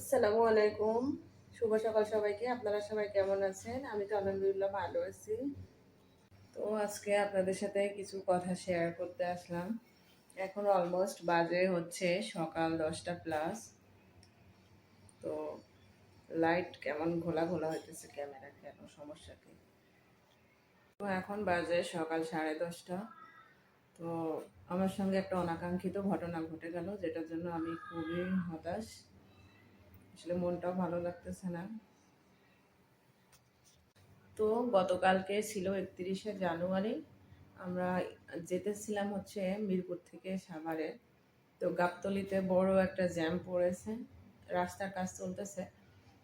আসসালামু আলাইকুম। শুভ সকাল সবাইকে। আপনারা সবাই কেমন আছেন? আমি তো আলহামদুলিল্লাহ ভালো আছি। তো আজকে আপনাদের সাথে কিছু কথা শেয়ার করতে আসলাম। এখন অলমোস্ট বাজে হচ্ছে সকাল দশটা প্লাস তো লাইট কেমন ঘোলা ঘোলা হইতেছে ক্যামেরা কেন সমস্যা কি? তো এখন বাজে সকাল সাড়ে দশটা। তো আমার সঙ্গে একটা অনাকাঙ্ক্ষিত ঘটনা ঘটে গেল, যেটার জন্য আমি খুবই হতাশ। আসলে মনটাও ভালো লাগতেছে না। তো গতকালকে ছিল একত্রিশে জানুয়ারি, আমরা যেতেছিলাম হচ্ছে মিরপুর থেকে সাভারে। তো গাবতলিতে বড় একটা জ্যাম পড়েছে, রাস্তার কাজ চলতেছে।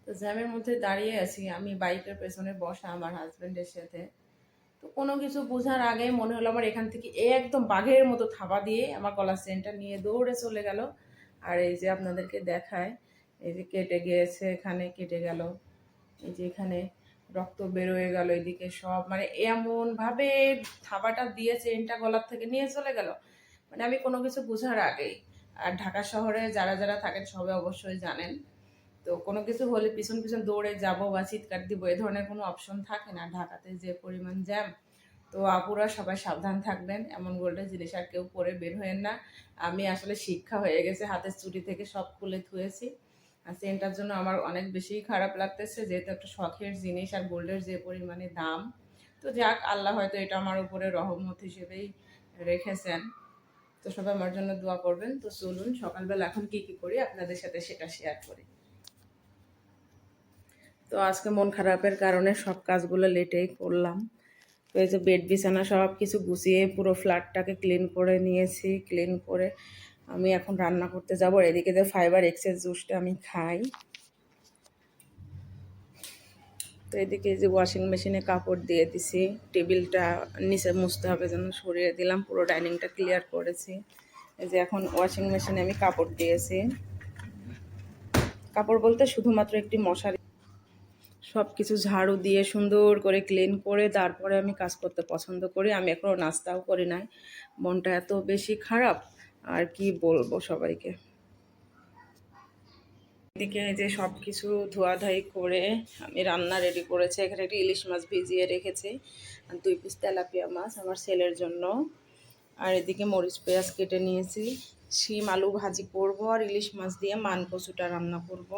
তো জ্যামের মধ্যে দাঁড়িয়ে আছি, আমি বাইকের পেছনে বসা আমার হাজব্যান্ডের সাথে। তো কোনো কিছু বোঝার আগে মনে হলো আমার এখান থেকে এ একদম বাঘের মতো থাবা দিয়ে আমার গলার সেন্টটা নিয়ে দৌড়ে চলে গেল। আর এই যে আপনাদেরকে দেখায় এই যে কেটে গিয়েছে, এখানে কেটে গেল। এই যে এখানে রক্ত বেরোয় গেল এদিকে সব। মানে এমনভাবে থাবাটা দিয়ে চেনটা গলার থেকে নিয়ে চলে গেল। মানে আমি কোনো কিছু বোঝার আগেই। আর ঢাকা শহরে যারা যারা থাকেন সবে অবশ্যই জানেন। তো কোনো কিছু হলে পিছন পিছন দৌড়ে যাব বা চিৎকার দিব, এ ধরনের কোনো অপশন থাকে না। ঢাকাতে যে পরিমাণ জ্যাম তো আপুরা সবাই সাবধান থাকবেন। এমন গোল্ডেন জিনিস আর কেউ পরে বের হয়েন না। আমি আসলে শিক্ষা হয়ে গেছে, হাতের চুটি থেকে সব খুলে থুয়েছি আর সেন্টার জন্য আমার অনেক বেশি খারাপ লাগতেছে, যেহেতু একটা শখের জিনিস আর গোল্ডের যে পরিমাণে দাম। তো যাক, আল্লাহ হয়তো এটা আমার উপরে রহমত হিসেবেই রেখেছেন। তো সবাই আমার জন্য দোয়া করবেন। তো চলুন, সকালবেলা এখন কি কি করি, আপনাদের সাথে সেটা শেয়ার করি। তো আজকে মন খারাপের কারণে সব কাজগুলো লেটেই করলাম। তো এই যে বেড বিছানা সব কিছু গুছিয়ে পুরো ফ্ল্যাটটাকে ক্লিন করে নিয়েছি ক্লিন করে আমি এখন রান্না করতে যাব এদিকে যে ফাইবার এক্সেস জুসটা আমি খাই। তো এদিকে যে ওয়াশিং মেশিনে কাপড় দিয়ে দিছি টেবিলটা নিচে মুছতে হবে যেন সরিয়ে দিলাম, পুরো ডাইনিংটা ক্লিয়ার করেছি। এই যে এখন ওয়াশিং মেশিনে আমি কাপড় দিয়েছি। কাপড় বলতে শুধুমাত্র একটি মশারি। সব কিছু ঝাড়ু দিয়ে সুন্দর করে ক্লিন করে তারপরে আমি কাজ করতে পছন্দ করি। আমি এখনও নাস্তাও করি নাই। মনটা এত বেশি খারাপ। আর কি বলব সবাইকে? এদিকে যে সব কিছু ধোয়াধাই করে আমি রান্না রেডি করেছি। এখানে একটি ইলিশ মাছ ভিজিয়ে রেখেছি। আর দুই পিস তেলাপিয়া মাছ আমার ছেলের জন্য। আর এদিকে মরিচ পেঁয়াজ কেটে নিয়েছি। শিম, আলু ভাজি করব আর ইলিশ মাছ দিয়ে মান কচুটা রান্না করব।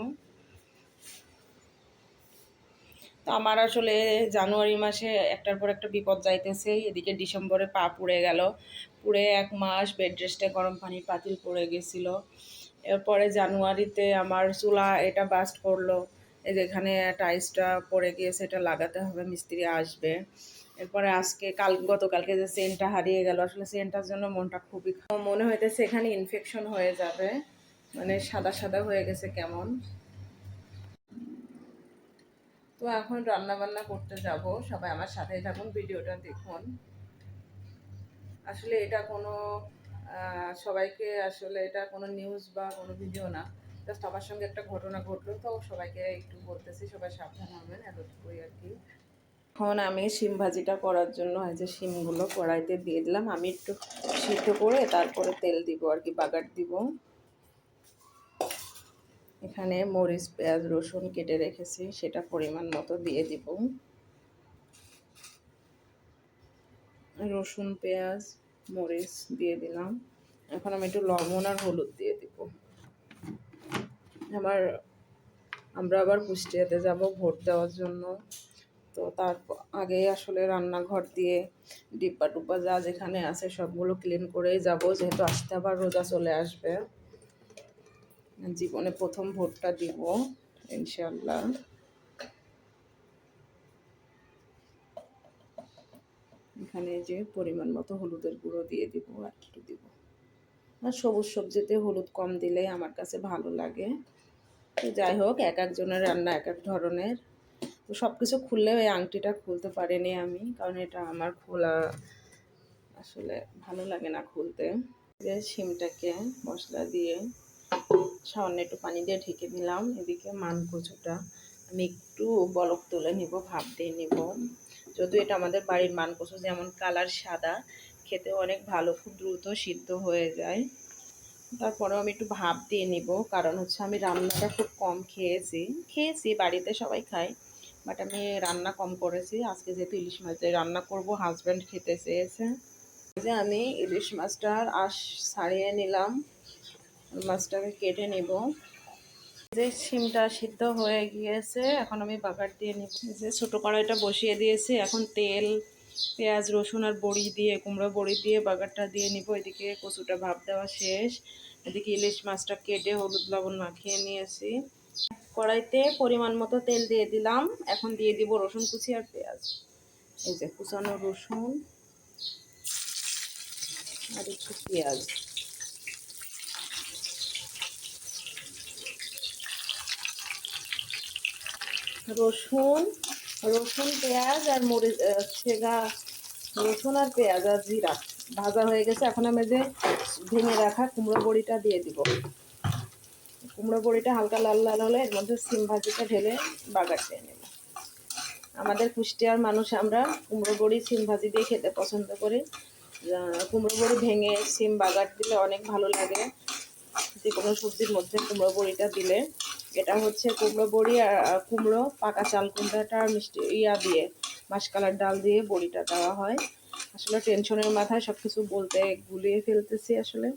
তো আমার আসলে জানুয়ারি মাসে একটার পর একটা বিপদ যাইতেছে, এদিকে ডিসেম্বরে পা পুড়ে গেল। পুড়ে এক মাস বেড রেস্টে গরম পানির পাতিল পড়ে গেছিল। এরপরে জানুয়ারিতে আমার চুলা এটা বাস্ট করল যেখানে টাইলসটা পড়ে গিয়েছে, এটা লাগাতে হবে, মিস্ত্রি আসবে। এরপরে আজকে কাল, গতকালকে যে সেন্টটা হারিয়ে গেল, আসলে সেন্টটার জন্য মনটা খুবই মনে হইতেছে এখানে ইনফেকশন হয়ে যাবে মানে সাদা সাদা হয়ে গেছে কেমন। তো এখন রান্না বান্না করতে যাব। সবাই আমার সাথেই থাকুন, ভিডিওটা দেখুন। আসলে এটা কোনো সবাইকে আসলে এটা কোনো নিউজ বা কোনো ভিডিও না। জাস্ট আমার সঙ্গে একটা ঘটনা ঘটলো, তো সবাইকে একটু বলতেছি, সবাই সাবধান হবেন, এতটুকুই আর কি। এখন আমি শিম ভাজিটা করার জন্য এই যে শিমগুলো কড়াইতে দিয়ে দিলাম। আমি একটু সিদ্ধ করে তারপরে তেল দিব আর কি, বাগার দিব। এখানে মরিচ, পেঁয়াজ, রসুন কেটে রেখেছি, সেটা পরিমাণ মতো দিয়ে দিব। রসুন, পেঁয়াজ, মরিচ দিয়ে দিলাম। এখন আমি একটু লবণ আর হলুদ দিয়ে দিব। আমার, আমরা আবার কুষ্টিয়াতে যাব ভোট দেওয়ার জন্য। তো তার আগেই আসলে রান্নাঘর দিয়ে ডিব্বা টুব্বা যা যেখানে আছে সবগুলো ক্লিন করেই যাব, যেহেতু আসতে আবার রোজা চলে আসবে। জীবনে প্রথম ভোটটা দিব ইনশাল্লাহ এখানে যে পরিমাণ মতো হলুদের গুঁড়ো দিয়ে দিব, আর একটু দিব। আর সবুজ সবজিতে হলুদ কম দিলে আমার কাছে ভালো লাগে। তো যাই হোক, এক একজনের রান্না এক এক ধরনের। তো সব কিছু খুললেও এই আংটিটা খুলতে পারিনি আমি, কারণ এটা আমার খোলা। আসলে ভালো লাগে না খুলতে। যে শিমটাকে মশলা দিয়ে সামান্য একটু পানি দিয়ে ঢেকে দিলাম। এদিকে মান কচুটা আমি একটু বলক তুলে নিব, ভাপ দিয়ে নিব। যদিও এটা আমাদের বাড়ির মান কচু যেমন কালার সাদা, খেতে অনেক ভালো, খুব দ্রুত সিদ্ধ হয়ে যায়। তারপরেও আমি একটু ভাপ দিয়ে নিব, কারণ হচ্ছে আমি রান্নাটা খুব কম খেয়েছি। খেয়েছি, বাড়িতে সবাই খায়, বাট আমি রান্না কম করেছি। আজকে যেহেতু ইলিশ মাছ রান্না করব হাজব্যান্ড খেতে চেয়েছে। যে আমি ইলিশ মাছটার আশ ছাড়িয়ে নিলাম। মাছটাকে কেটে নিব। যে শিমটা সিদ্ধ হয়ে গিয়েছে, এখন আমি বাগার দিয়ে নিব। যে ছোটো কড়াইটা বসিয়ে দিয়েছি, এখন তেল, পেঁয়াজ, রসুন আর বড়ি দিয়ে, কুমড়ো বড়ি দিয়ে বাগারটা দিয়ে নিব। এদিকে কচুটা ভাপ দেওয়া শেষ। এদিকে ইলিশ মাছটা কেটে হলুদ লবণ মাখিয়ে নিয়েছি। কড়াইতে পরিমাণ মতো তেল দিয়ে দিলাম। এখন দিয়ে দিব রসুন কুচি আর পেঁয়াজ। এই যে কুচানো রসুন আর একটু পেঁয়াজ। রসুন রসুন, পেঁয়াজ আর মরিচ ছেগা রসুন আর পেঁয়াজ আর জিরা। ভাজা হয়ে গেছে। এখন আমি যে ভেঙে রাখা কুমড়ো বড়িটা দিয়ে দিব। কুমড়ো বড়িটা হালকা লাল লাল হলে এর মধ্যে সিম ভাজিটা ঢেলে দিয়ে নেব। আমাদের কুষ্টিয়ার মানুষ আমরা কুমড়ো বড়ি, সিম ভাজি দিয়ে খেতে পছন্দ করি। কুমড়ো বড়ি ভেঙে সিম বাগার দিলে অনেক ভালো লাগে। যে কোনো সবজির মধ্যে কুমড়ো বড়িটা দিলে, এটা হচ্ছে কুমড়ো বড়ি আর কুমড়ো পাকা চাল কুমড়াটা মিষ্টি ইয়া দিয়ে, মাসকালার ডাল দিয়ে বড়িটা দেওয়া হয়। আসলে টেনশনের মাথায় সব কিছু বলতে গুলিয়ে ফেলতেছি আসলে।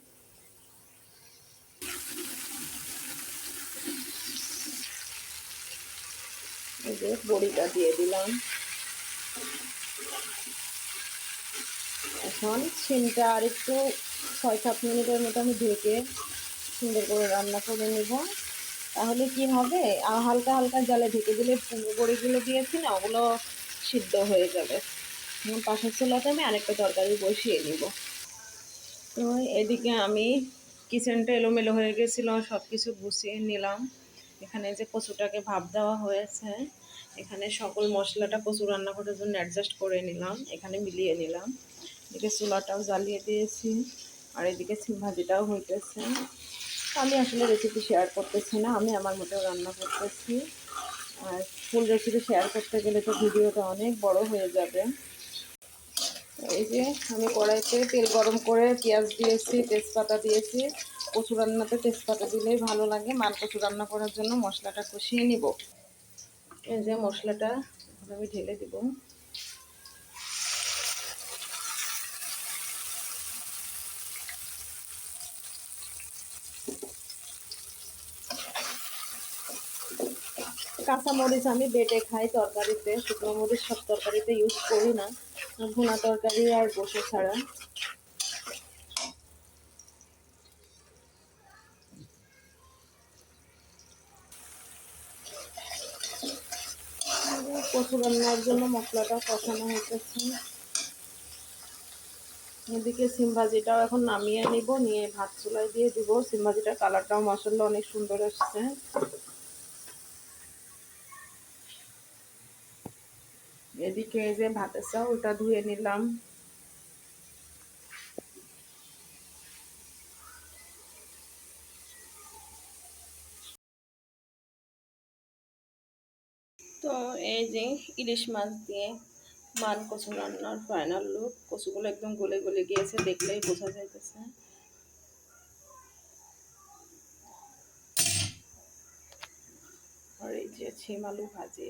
বড়িটা দিয়ে দিলাম। এখন সিমটা আর একটু ছয় সাত মিনিটের মতো আমি ঢেকে সুন্দর করে রান্না করে নেব। তাহলে কি হবে? হালকা হালকা জালে ঢেকে দিলে কুমড়ো বড়িগুলো দিয়েছি না, ওগুলো সিদ্ধ হয়ে যাবে। পাশের চুলাতে আমি আরেকটা তরকারি বসিয়ে নিব। তো এদিকে আমি কিচেনটা এলোমেলো হয়ে গেছিল সব কিছু গুছিয়ে নিলাম। এখানে যে কচুটাকে ভাপ দেওয়া হয়েছে, এখানে সকল মশলাটা কচু রান্না করার জন্য অ্যাডজাস্ট করে নিলাম, এখানে মিলিয়ে নিলাম। এদিকে চুলাটাও জ্বালিয়ে দিয়েছি, আর এদিকে সিম ভাজিটাও হইতেছে। আমি আসলে রেসিপি শেয়ার করতেছি না, আমি আমার মতো রান্না করতেছি। আর ফুল রেসিপি শেয়ার করতে গেলে তো ভিডিওটা অনেক বড় হয়ে যাবে। এই যে আমি কড়াইতে তেল গরম করে পেঁয়াজ দিয়েছি, তেজপাতা দিয়েছি। কচু রান্নাতে তেজপাতা দিলেই ভালো লাগে, মাল কচু রান্না করার জন্য মশলাটা কষিয়ে নিব। এই যে মশলাটা আমি ঢেলে দিব। কাঁচা মরিচ আমি বেটে খাই তরকারিতে, শুকনো মরিচ সব তরকারিতে ইউজ করি না, ভুনা তরকারি আর বসে ছাড়া। কচু রান্নার জন্য মশলাটা কষানো হইতেছে। এদিকে সিম ভাজিটাও এখন নামিয়ে নিব, নিয়ে ভাত চুলাই দিয়ে দিব। সিম ভাজিটার কালারটাও মশলা অনেক সুন্দর আসছে। এদিকে এই যে ভাতের চাউলটা ধুয়ে নিলাম। তো এই যে ইলিশ মাছ দিয়ে মান কচু রান্নার ফাইনাল লুক কচুগুলো একদম গলে গলে গিয়েছে, দেখলেই বোঝা যাইতেছে। আর এই যে ছিম আলু ভাজি।